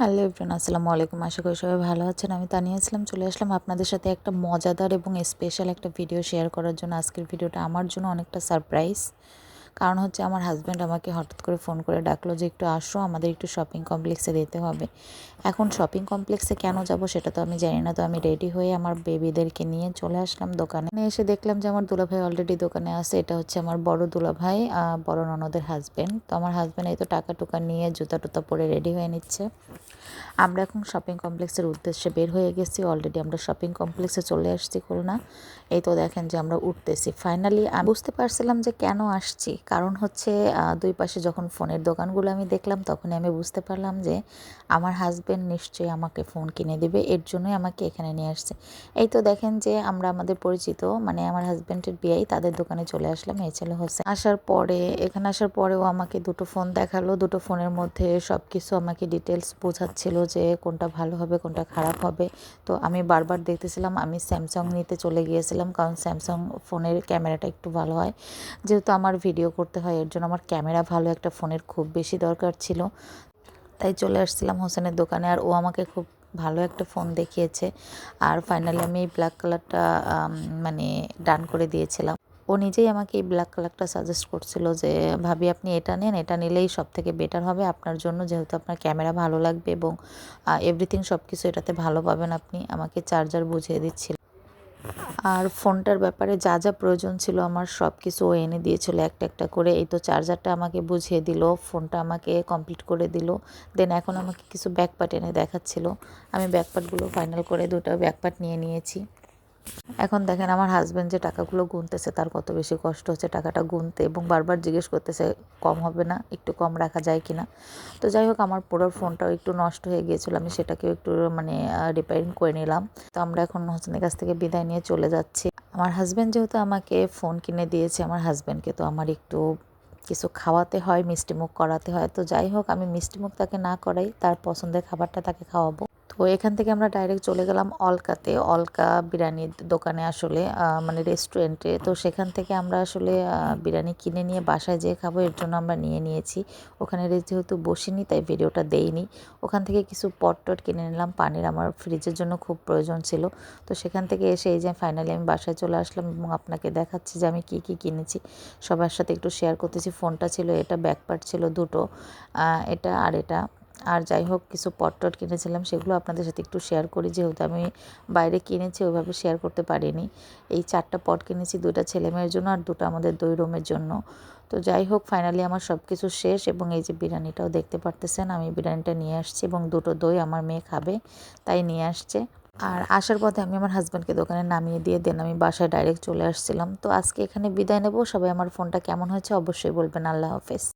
Hello everyone, আসসালামু আলাইকুম। আশা করি সবাই ভালো আছেন। আমি তানিয়া ইসলাম, চলে আসলাম আপনাদের সাথে একটা মজাদার এবং স্পেশাল একটা ভিডিও শেয়ার করার জন্য। আজকের ভিডিওটা আমার জন্য অনেকটা সারপ্রাইজ কারণ হচ্ছে আমার হাজব্যান্ড আমাকে হঠাৎ করে ফোন করে ডাকলো যে, একটু আসো, আমাদের একটু শপিং কমপ্লেক্সে যেতে হবে। এখন শপিং কমপ্লেক্সে কেন যাব সেটা তো আমি জানি না। তো আমি রেডি হয়ে আমার বেবিদেরকে নিয়ে চলে আসলাম দোকানে। এসে দেখলাম যে, আমার দুলাভাই অলরেডি দোকানে আছে। এটা হচ্ছে আমার বড় দুলাভাই বড় ননদের হাজব্যান্ড তো আমার হাজব্যান্ড এই তো টাকা টুকা নিয়ে জুতা টুতা পরে রেডি হয়ে নিচ্ছে। আমরা এখন শপিং কমপ্লেক্সের উদ্দেশ্যে বের হয়ে গেছি। অলরেডি আমরা শপিং কমপ্লেক্সে চলে আসছি খুলনা। এই তো দেখেন যে আমরা উঠতেছি। ফাইনালি আমি বুঝতে পারছিলাম যে কেন আসছি। কারণ হচ্ছে দুই পাশে যখন ফোনের দোকানগুলো আমি দেখলাম, তখনই আমি বুঝতে পারলাম যে আমার হাজব্যান্ড নিশ্চয়ই আমাকে ফোন কিনে দেবে। এর জন্যই আমাকে এখানে নিয়ে আসছে। এই তো দেখেন যে আমরা আমাদের পরিচিত মানে আমার হাজব্যান্ডের বিয়েই তাদের দোকানে চলে আসলাম। এই ছেলে হোসেন আসার পরে, এখানে আসার পরেও আমাকে দুটো ফোন দেখাল। দুটো ফোনের মধ্যে সব কিছু আমাকে ডিটেলস বোঝাচ্ছিল যে কোনটা ভালো হবে, কোনটা খারাপ হবে। তো আমি বারবার দেখতেছিলাম, আমি স্যামসাং নিতে চলে গিয়েছিলাম, কারণ স্যামসাং ফোনের ক্যামেরাটা একটু ভালো হয়। যেহেতু আমার ভিডিও করতে হয়, এর জন্য আমার ক্যামেরা ভালো একটা ফোনের খুব বেশি দরকার ছিল। তাই চলে আসছিলাম হোসেনের দোকানে, আর ও আমাকে খুব ভালো একটা ফোন দেখিয়েছে। আর ফাইনালি আমি এই ব্ল্যাক কালারটা মানে ডান করে দিয়েছিলাম। ও নিজেই আমাকে এই ব্ল্যাক কালারটা সাজেস্ট করছিল যে, ভাবি, আপনি এটা নেন, এটা নিলেই সব থেকে বেটার হবে। আপনার জন্য যেহেতু আপনার ক্যামেরা ভালো লাগবে এবং এভরিথিং সব কিছু এটাতে ভালো পাবেন আপনি। আমাকে চার্জার বুঝিয়ে দিচ্ছিল। আর ফোনটার ব্যাপারে যা যা প্রয়োজন ছিল আমার সব কিছু ও এনে দিয়েছিল একটা একটা করে। এই তো চার্জারটা আমাকে বুঝিয়ে দিল, ফোনটা আমাকে কমপ্লিট করে দিল। দেন এখন আমাকে কিছু ব্যাকপার্ট এনে দেখাচ্ছিল। আমি ব্যাকপার্টগুলো ফাইনাল করে দুটো ব্যাকপার্ট নিয়ে নিয়েছি। এখন দেখেন আমার হাজব্যান্ড যে টাকাগুলো গুনতেছে, তার কত বেশি কষ্ট হচ্ছে টাকাটা গুনতে এবং বারবার জিজ্ঞেস করতেছে, কম হবে না, একটু কম রাখা যায় কি না তো যাই হোক, আমার পুরো ফোনটাও একটু নষ্ট হয়ে গিয়েছিল, আমি সেটাকেও একটু মানে রিপেয়ারিং করে নিলাম। তো আমরা এখন হোসেনের কাছ থেকে বিদায় নিয়ে চলে যাচ্ছি। আমার হাজব্যান্ড যেহেতু আমাকে ফোন কিনে দিয়েছে, আমার হাজব্যান্ডকে তো আমার একটু কিছু খাওয়াতে হয়, মিষ্টিমুখ করাতে হয়। তো যাই হোক, আমি মিষ্টিমুখ তাকে না করাই, তার পছন্দের খাবারটা তাকে খাওয়াবো। তো এখান থেকে আমরা ডাইরেক্ট চলে গেলাম অলকাতে। অলকা বিরিয়ানির দোকানে আসলে মানে রেস্টুরেন্টে তো সেখান থেকে আমরা আসলে বিরিয়ানি কিনে নিয়ে বাসায় যেয়ে খাব, এর জন্য আমরা নিয়ে নিয়েছি। ওখানে যেহেতু বসিনি, তাই ভিডিওটা দেইনি। ওখান থেকে কিছু পট টট কিনে নিলাম। পানির আমার ফ্রিজের জন্য খুব প্রয়োজন ছিল। তো সেখান থেকে এসে এই যে ফাইনালি আমি বাসায় চলে আসলাম এবং আপনাকে দেখাচ্ছি যে আমি কি কি কিনেছি। সবার সাথে একটু শেয়ার করতেছি। ফোনটা ছিল, এটা ব্যাকপার্ট ছিল দুটো এটা আর এটা। আর যাই হোক, কিছু পটটট কিনেছিলাম, সেগুলো আপনাদের সাথে একটু শেয়ার করি। যেহেতু আমি বাইরে কিনেছি, ওইভাবে শেয়ার করতে পারিনি। এই চারটা পট কিনেছি দুটা ছেলেমেয়ের জন্য আর দুটো আমাদের দই রুমের জন্য। তো যাই হোক ফাইনালি আমার সব কিছু শেষ এবং এই যে বিরিয়ানিটাও দেখতে পারতেছেন, আমি বিরিয়ানিটা নিয়ে আসছি এবং দুটো দই আমার মেয়ে খাবে, তাই নিয়ে আসছে। আর আসার পথে আমি আমার হাজব্যান্ডকে দোকানে নামিয়ে দিয়ে দেন, আমি বাসায় ডাইরেক্ট চলে আসছিলাম। তো আজকে এখানে বিদায় নেব। সবাই আমার ফোনটা কেমন হয়েছে অবশ্যই বলবেন। আল্লাহ হাফেজ।